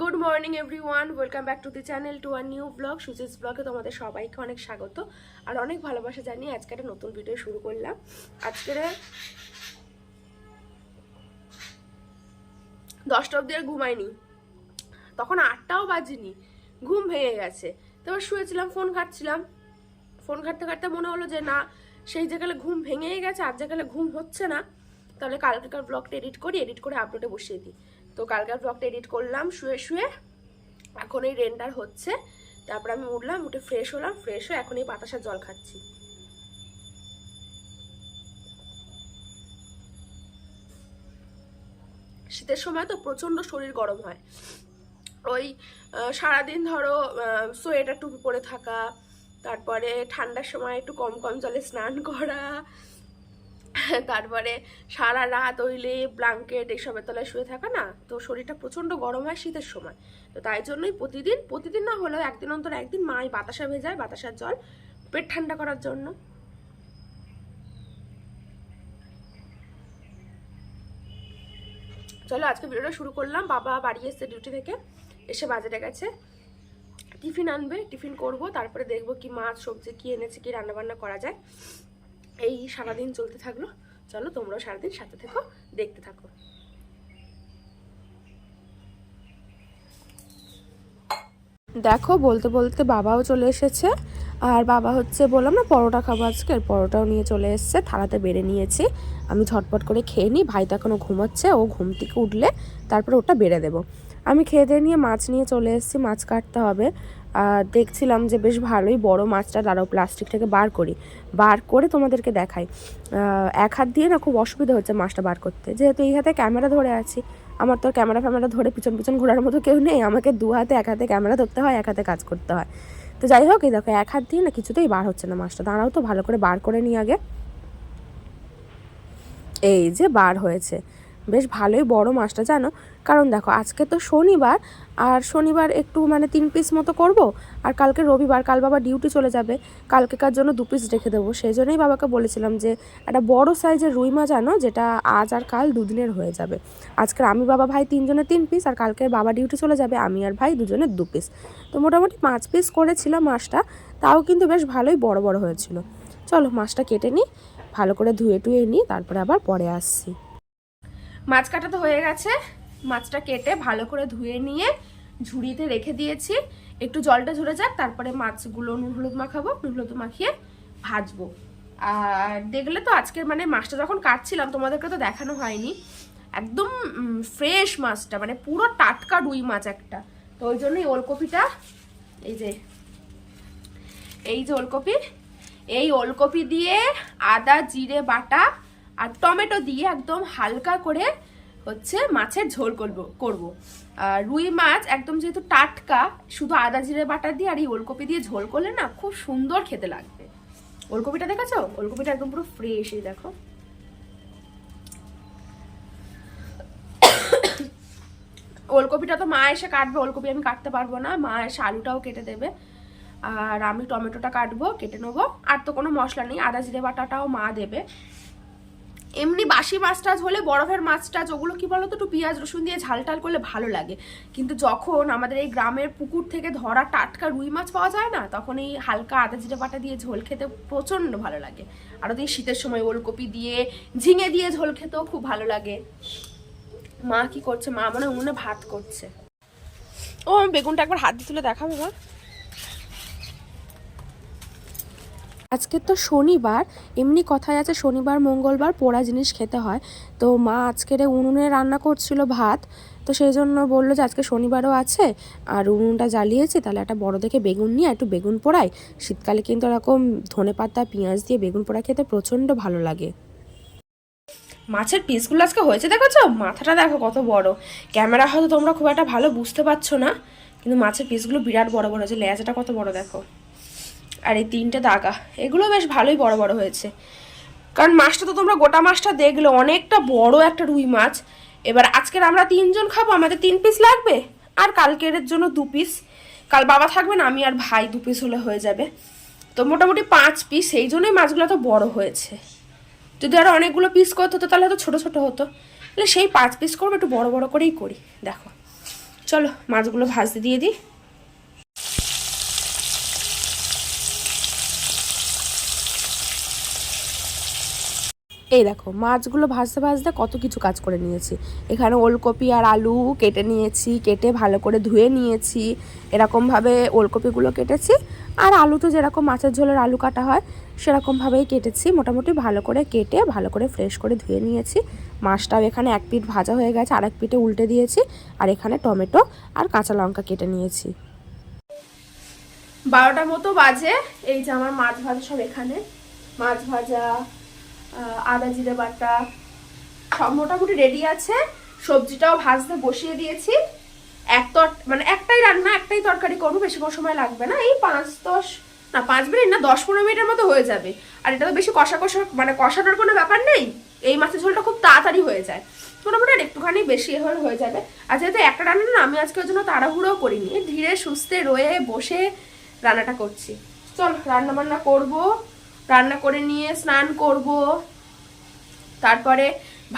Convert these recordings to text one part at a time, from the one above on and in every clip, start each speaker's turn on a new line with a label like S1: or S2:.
S1: Good morning everyone welcome back to the channel to our new blog Suchi's ব্লগে তোমাদের সবাইকে অনেক স্বাগত আর অনেক ভালোবাসা জানিয়ে আজকে একটা নতুন ভিডিও শুরু করলাম। আজকের দশটা অব্দি আর ঘুমাইনি। তখন আটটাও বাজিনি। ঘুম ভেঙে গেছে। তারপর শুয়েছিলাম ফোন ঘাটছিলাম। ফোন ঘাটতে ঘাটতে মনে হলো যে, না, সেই জায়গায় ঘুম ভেঙেই গেছে, আর জায়গায় ঘুম হচ্ছে না, তাহলে কালকে কালকেকার ব্লগটা এডিট করি এডিট করে আপলোডে বসিয়ে দিই। তো কালকের ব্লগটা এডিট করলাম, শুয়ে শুয়ে। এখন এই রেন্ডার হচ্ছে। তারপর আমি উঠলাম, উঠে ফ্রেশ হলাম ফ্রেশ হয়ে এখন এই বাতাসার জল খাচ্ছি। শীতের সময় তো প্রচণ্ড শরীর গরম হয়। ওই সারাদিন ধরো সোয়েটার টুপি পরে থাকা, তারপরে ঠান্ডার সময় একটু কম কম জলে স্নান করা তারপরে সারা রাত ওইলে ব্লাঙ্কেট এইসবের তলায় শুয়ে থাকা না? তো শরীরটা প্রচণ্ড গরম হয় শীতের সময়। তো তাই জন্যই প্রতিদিন প্রতিদিন না হলেও একদিন অন্তর একদিন মাই বাতাসা ভেজায় বাতাসার জল, পেট ঠান্ডা করার জন্য। চলো আজকে ভিডিওটা শুরু করলাম। বাবা বাড়ি এসছে ডিউটি থেকে, এসে বাজারে গেছে। টিফিন আনবে, টিফিন করব, তারপরে দেখব কি মাছ, সবজি, কি এনেছে, কি রান্না বান্না করা যায়। এই সারাদিন চলতে থাকল। চলো তোমরাও সারাদিন সাথে থেকো, দেখতে থাকো। দেখো, বলতে বলতে বাবাও চলে এসেছে। আর বাবা হচ্ছে বললাম না, পরোটা খাব আজকে পরোটাও নিয়ে চলে এসেছে, থালাতে বেড়ে নিয়েছি। আমি ঝটপট করে খেয়ে নিই, ভাই তো এখনও ঘুমাচ্ছে, ও ঘুম থেকে উঠলে তারপরে ওটা বেড়ে দেবো। আমি খেয়ে দিয়ে নিয়ে মাছ নিয়ে চলে এসেছি, মাছ কাটতে হবে। দেখছিলাম যে বেশ ভালোই বড় মাছটা দাঁড়াও প্লাস্টিক থেকে বার করি। বার করে তোমাদেরকে দেখাই। এক হাত দিয়ে না খুব অসুবিধা হচ্ছে মাছটা বার করতে। যেহেতু এই হাতে ক্যামেরা ধরে আছি, আমার তো ক্যামেরা ফ্যামেরা ধরে পিছন পিছন ঘোরার মতো কেউ নেই। আমাকে দু হাতে, এক হাতে ক্যামেরা ধরতে হয়, এক হাতে কাজ করতে হয়। তো যাই হোক, এই দেখো, এক হাত দিয়ে না কিছুতেই বার হচ্ছে না মাছটা। দাঁড়াও তো, ভালো করে বার করে নিই আগে। এই যে বার হয়েছে। বেশ ভালোই বড় মাছটা, জানো? কারণ দেখো, আজকে তো শনিবার, আর শনিবার একটু মানে তিন পিস মতো করব, আর কালকে রবিবার, কাল বাবা ডিউটি চলে যাবে, কালকেকার জন্য দু পিস রেখে দেবো। সেই জন্যই বাবাকে বলেছিলাম যে, একটা বড় সাইজের রুই মাছ আনো, যেটা আজ আর কাল দুদিনের হয়ে যাবে। আজকে আমি বাবা ভাই তিনজনের তিন পিস আর কালকে বাবা ডিউটি চলে যাবে, আমি আর ভাই দুজনের দু পিস তো মোটামুটি পাঁচ পিস করেছিলাম মাছটা, তাও কিন্তু বেশ ভালোই বড় বড় হয়েছিল। চলো মাছটা কেটে নিই, ভালো করে ধুয়ে টুয়ে নিই, তারপরে আবার পরে আসছি। মাছ কাটা তো হয়ে গেছে। মাছটা কেটে ভালো করে ধুয়ে নিয়ে ঝুড়িতে রেখে দিয়েছি। একটু জলটা ঝরে যাক, তারপরে মাছগুলো নুন হলুদ মাখাবো, নুন হলুদ মাখিয়ে ভাজবো। আর দেখলে তো আজকের মানে মাছটা যখন কাটছিলাম, তোমাদেরকে তো দেখানো হয়নি। একদম ফ্রেশ মাছটা মানে পুরো টাটকা রুই মাছ একটা। তো ওই জন্যই ওলকপিটা, এই যে এই যে ওলকপি, এই ওলকপি দিয়ে আদা, জিরে, বাটা আর টমেটো দিয়ে একদম হালকা করে হচ্ছে মাছের ঝোল করব করব। আর রুই মাছ একদম যেহেতু টাটকা, শুধু আদা জিরে বাটা দিয়ে আর এই ওলকপি দিয়ে ঝোল করলে না খুব সুন্দর খেতে লাগবে। ওলকপিটা দেখেছ? ওলকপিটা একদম পুরো ফ্রেশ এই দেখো। ওলকপিটা তো মা এসে কাটবে, ওলকপি আমি কাটতে পারব না, মা এসে আলুটাও কেটে দেবে। আর আমি টমেটোটা কাটবো, কেটে নেব। আর তো কোনো মশলা নেই, আদা জিরে বাটাটাও মা দেবে। এমনি বাসি মাছ টাছ হলে, বরফের মাছ টাছ ওগুলো কি বলতো, একটু পেঁয়াজ, রসুন দিয়ে ঝাল টাল করলে ভালো লাগে। কিন্তু যখন আমাদের এই গ্রামের পুকুর থেকে ধরা টাটকা রুই মাছ পাওয়া যায় না, তখন এই হালকা আদা জিরে বাটা দিয়ে ঝোল খেতে প্রচণ্ড ভালো লাগে। আর ওদের শীতের সময় ওলকপি দিয়ে ঝিঙে দিয়ে ঝোল খেতেও খুব ভালো লাগে। মা কি করছে? মা মনে উনুনে ভাত করছে। ও, আমি বেগুনটা একবার হাত দিয়ে তুলে দেখাবো, মা। আজকে তো শনিবার, এমনি কথায় আছে শনিবার, মঙ্গলবার পোড়া জিনিস খেতে হয়। তো মা আজকের উনুনে রান্না করছিল ভাত, তো সেই জন্য বলল যে আজকে শনিবারও আছে, আর উনুনটা জ্বালিয়েছি, তাহলে একটা বড় দেখে বেগুন নিয়ে একটু বেগুন পোড়াই। শীতকালে কিন্তু এরকম ধনে পাতা, পেঁয়াজ দিয়ে বেগুন পোড়া খেতে প্রচণ্ড ভালো লাগে। মাছের পিসগুলো আজকে হয়েছে দেখেছ মাথাটা দেখো কত বড়। ক্যামেরা হয়তো তোমরা খুব একটা ভালো বুঝতে পারছ না, কিন্তু মাছের পিসগুলো বিরাট বড় বড় হয়েছে লেজাটা কত বড় দেখো। আর এই তিনটে দাগা, এগুলো বেশ ভালোই বড় বড় হয়েছে। কারণ মাছটা তো তোমরা গোটা মাছটা দেখলে, অনেকটা বড় একটা রুই মাছ। এবার আজকের আমরা তিনজন খাব, আমাদের তিন পিস লাগবে? আর কালকের জন্য দু পিস কাল বাবা থাকবে না, আমি আর ভাই দু পিস হলে হয়ে যাবে। তো মোটামুটি পাঁচ পিস সেই জন্যই মাছগুলো তো বড় হয়েছে। যদি আরও অনেকগুলো পিস করতে হতো, তাহলে হয়তো ছোটো ছোটো হতো। তাহলে সেই পাঁচ পিস করব, একটু বড় বড় করেই করি। দেখো, চলো মাছগুলো ভাজতে দিয়ে দিই। এই দেখো, মাছগুলো ভাজতে ভাজতে কত কিছু কাজ করে নিয়েছি। এখানে ওলকপি আর আলু কেটে নিয়েছি, কেটে ভালো করে ধুয়ে নিয়েছি, এরকমভাবে ওলকপিগুলো কেটেছি, আর আলু তো যেরকম মাছের ঝোলের আলু কাটা হয়, সেরকমভাবেই কেটেছি, মোটামুটি ভালো করে কেটে, ভালো করে ফ্রেশ করে ধুয়ে নিয়েছি। মাছটাও এখানে এক পিঠ ভাজা হয়ে গেছে আর এক পিঠে উল্টে দিয়েছি, আর এখানে টমেটো আর কাঁচা লঙ্কা কেটে নিয়েছি। বারোটার মতো বাজে, এই যে আমার মাছ ভাজা সব এখানে। মাছ ভাজা আদা, জিরে বাটা, সব মোটামুটি রেডি আছে। সবজিটাও ভাজতে বসিয়ে দিয়েছি। এক তর মানে একটাই রান্না, একটাই তরকারি করব বেশিক্ষণ সময় লাগবে না। এই পাঁচ দশ না, পাঁচ মিনিট না, দশ পনেরো মিনিটের মতো হয়ে যাবে। আর এটা তো বেশি কষা কষা মানে কষানোর কোনো ব্যাপার নেই। এই মাছের ঝোলটা খুব তাড়াতাড়ি হয়ে যায়। মোটামুটি আর একটুখানি বেশি হয়ে হয়ে যাবে। আর যেহেতু একটা রান্না না, আমি আজকে ওই জন্য তাড়াহুড়োও করিনি। ধীরে সুস্থে রয়ে বসে রান্নাটা করছি। চল রান্না বান্না করব। রান্না করে নিয়ে স্নান করব। তারপরে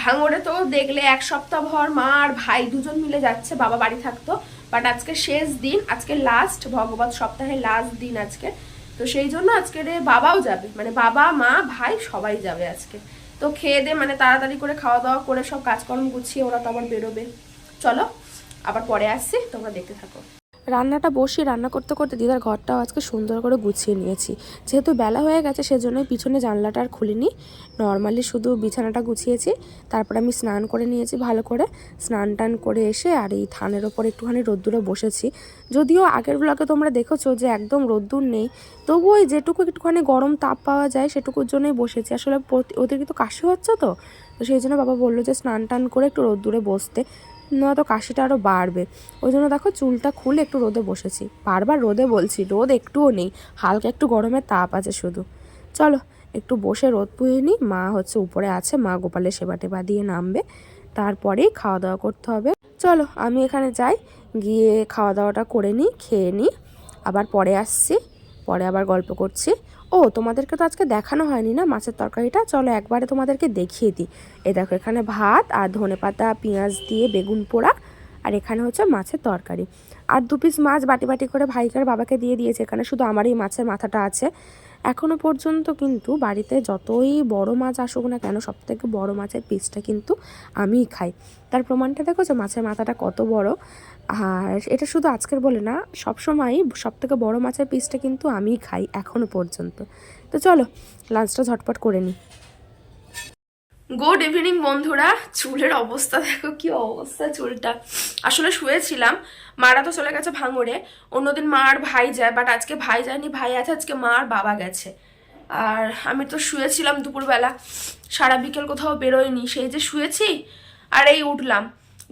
S1: ভাঙড়ে তো দেখলে এক সপ্তাহ ভর মা আর ভাই দুজন মিলে যাচ্ছে, বাবা বাড়ি থাকতো। বাট আজকে শেষ দিন, আজকে লাস্ট ভগবত সপ্তাহের লাস্ট দিন আজকে। তো সেই জন্য আজকে বাবাও যাবে মানে বাবা, মা, ভাই সবাই যাবে আজকে। তো খেয়ে দে মানে তাড়াতাড়ি করে খাওয়া দাওয়া করে সব কাজকর্ম গুছিয়ে ওরা তো আবার বেরোবে। চলো, আবার পরে আসছি, তোমরা দেখতে থাকো। রান্নাটা বসিয়ে রান্না করতে করতে দিদার ঘরটাও আজকে সুন্দর করে গুছিয়ে নিয়েছি। যেহেতু বেলা হয়ে গেছে, সেজন্যই পিছনে জানলাটা আর খুলিনি। নর্মালি শুধু বিছানাটা গুছিয়েছি, তারপর আমি স্নান করে নিয়েছি ভালো করে। স্নান টান করে এসে আর এই থানের ওপর একটুখানি রোদ্দুরে বসেছি। যদিও আগের ব্লগে তোমরা দেখেছ যে একদম রোদ্দুর নেই, তবুও ওই যেটুকু একটুখানি গরম তাপ পাওয়া যায় সেটুকুর জন্যই বসেছি। আসলে অতিরিক্ত কাশি হচ্ছে তো তো সেই জন্য বাবা বলল যে স্নান টান করে একটু রোদ্দুরে বসতে। নয়তো কাশিটা আরও বাড়বে। ওই জন্য দেখো চুলটা খুলে একটু রোদে বসেছি। বারবার রোদে বলছি, রোদ একটুও নেই, হালকা একটু গরমের তাপ আছে শুধু। চলো, একটু বসে রোদ পুয়ে নিই, মা হচ্ছে উপরে আছে, মা গোপালের সেবা টেবা দিয়ে নামবে। তারপরেই খাওয়া দাওয়া করতে হবে। চলো, আমি এখানে যাই, গিয়ে খাওয়া দাওয়াটা করে নিই, খেয়ে নিই। আবার পরে আসছি, পরে আবার গল্প করছি। ও, তোমাদেরকে তো আজকে দেখানো হয়নি না মাছের তরকারিটা? চলো একবারে তোমাদেরকে দেখিয়ে দিই। এ দেখো, এখানে ভাত আর ধনে পাতা, পেঁয়াজ দিয়ে বেগুন পোড়া, আর এখানে হচ্ছে মাছের তরকারি। আর দু পিস মাছ বাটি বাটি করে ভাইকার বাবাকে দিয়ে দিয়েছে, এখানে শুধু আমারই মাছের মাথাটা আছে। এখনও পর্যন্ত কিন্তু বাড়িতে যতই বড় মাছ আসুক না কেন সব থেকে বড় মাছের পিসটা কিন্তু আমিই খাই। তার প্রমাণটা দেখো যে মাছের মাথাটা কত বড়। আর এটা শুধু আজকের বলে না সবসময়ই সব থেকে বড়ো মাছের পিসটা কিন্তু আমিই খাই এখনও পর্যন্ত। তো চলো লাঞ্চটা ঝটপট করে নিই। গুড ইভিনিং বন্ধুরা। চুলের অবস্থা, দেখো কি অবস্থা চুলটা। আসলে শুয়েছিলাম, মারা তো চলে গেছে ভাঙড়ে। অন্যদিন মা আর ভাই যায় বাট আজকে ভাই যায়নি, ভাই আছে, আজকে মার বাবা গেছে। আর আমি তো শুয়েছিলাম দুপুরবেলা, সারা বিকেল কোথাও বেরোয়নি, সেই যে শুয়েছি আর এই উঠলাম।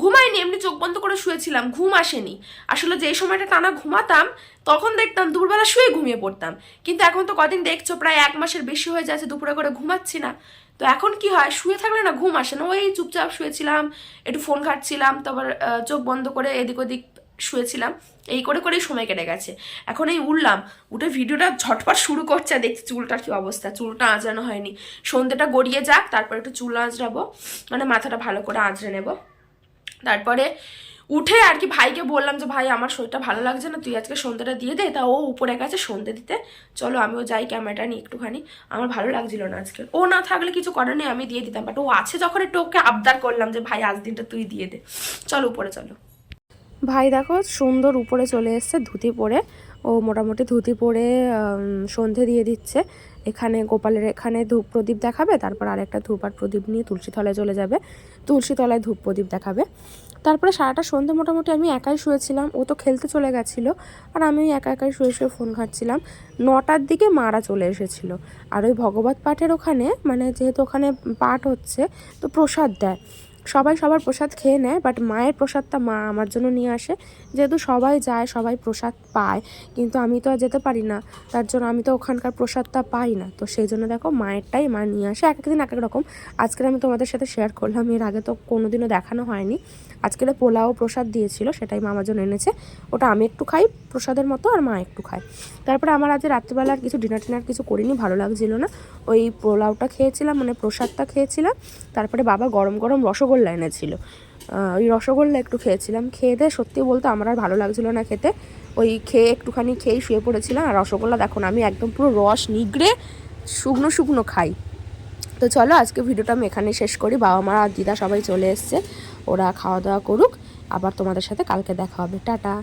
S1: ঘুমাইনি এমনি চোখ বন্ধ করে শুয়েছিলাম, ঘুম আসেনি। আসলে যে সময়টা টানা ঘুমাতাম, তখন দেখতাম দুপুরবেলা শুয়ে ঘুমিয়ে পড়তাম। কিন্তু এখন তো কদিন দেখছ, প্রায় এক মাসের বেশি হয়ে যাচ্ছে, দুপুরে করে ঘুমাচ্ছি না। তো এখন কি হয়, শুয়ে থাকলে না ঘুম আসে না, ওই চুপচাপ শুয়েছিলাম, একটু ফোন ঘাটছিলাম, তারপর চোখ বন্ধ করে এদিক ওদিক শুয়েছিলাম, এই করে করেই সময় কেটে গেছে। এখন এই উঠলাম, উঠে ভিডিওটা ঝটপট শুরু করছে দেখছি চুলটার কি অবস্থা, চুলটা আঁচড়ানো হয়নি। সন্ধ্যেটা গড়িয়ে যাক, তারপর একটু চুল আঁচড়াবো মানে মাথাটা ভালো করে আঁচড়ে নেব। তারপরে উঠে আর কি ভাইকে বললাম যে, ভাই, আমার শরীরটা ভালো লাগছে না, তুই আজকে সন্ধ্যেটা দিয়ে দে। তা ও উপরে গেছে সন্ধ্যে দিতে। চলো, আমিও যাই ক্যামেরাটা নিয়ে একটুখানি। আমার ভালো লাগছিল না আজকে। ও না থাকলে কিছু করার নেই, আমি দিয়ে দিতাম। বাট ও আছে যখন একটু ওকে আবদার করলাম যে, ভাই, আজ দিনটা তুই দিয়ে দে। চলো, উপরে চলো। ভাই, দেখো, সুন্দর উপরে চলে এসছে ধুতি পরে। ও মোটামুটি ধুতি পরে সন্ধে দিয়ে দিচ্ছে। এখানে গোপালের এখানে ধূপ প্রদীপ দেখাবে, তারপর আরেকটা ধূপ আর প্রদীপ নিয়ে তুলসী তলায় চলে যাবে। তুলসী তলায় ধূপ প্রদীপ দেখাবে। তারপরে সারাটা সন্ধে মোটামুটি আমি একাই শুয়েছিলাম, ও তো খেলতে চলে গেছিল, আর আমি একা একাই শুয়ে শুয়ে ফোন ঘাটছিলাম। নটার দিকে মারা চলে এসেছিল। আর ওই ভগবত পাঠের ওখানে মানে যেহেতু ওখানে পাঠ হচ্ছে, তো প্রসাদ দেয়। সবাই সবার প্রসাদ খেয়ে নেয় বাট মায়ের প্রসাদটা মা আমার জন্য নিয়ে আসে। যেহেতু সবাই যায়, সবাই প্রসাদ পায়, কিন্তু আমি তো আর যেতে পারি না। তার জন্য আমি তো ওখানকার প্রসাদটা পাই না। তো সেই জন্য দেখো, মায়েরটাই মা নিয়ে আসে। এক এক দিন এক এক রকম। আজকের আমি তোমাদের সাথে শেয়ার করলাম। এর আগে তো কোনোদিনও দেখানো হয়নি। আজকের পোলাও প্রসাদ দিয়েছিল, সেটাই মা আমার জন্য এনেছে। ওটা আমি একটু খাই, প্রসাদের মতো, আর মা একটু খায়। তারপরে আমার আজ রাত্রিবেলা আর কিছু ডিনার টিনার কিছু করিনি, ভালো লাগছিল না। ওই পোলাওটা খেয়েছিলাম মানে প্রসাদটা খেয়েছিলাম। তারপরে বাবা গরম গরম রসগোল্লা এনেছিল আহ, ওই রসগোল্লা একটু খেয়েছিলাম। খেয়ে দিয়ে সত্যি বলতে আমার আর ভালো লাগছিল না খেতে। ওই খেয়ে একটুখানি খেয়েই শুয়ে পড়েছিলাম। আর রসগোল্লা দেখো আমি একদম পুরো রস নিগড়ে শুকনো শুকনো খাই। তো চলো আজকে ভিডিওটা আমি এখানে শেষ করি। বাবা মা আর দিদা সবাই চলে এসছে। ওরা খাওয়া দাওয়া করুক। আবার তোমাদের সাথে কালকে দেখা হবে। টাটা।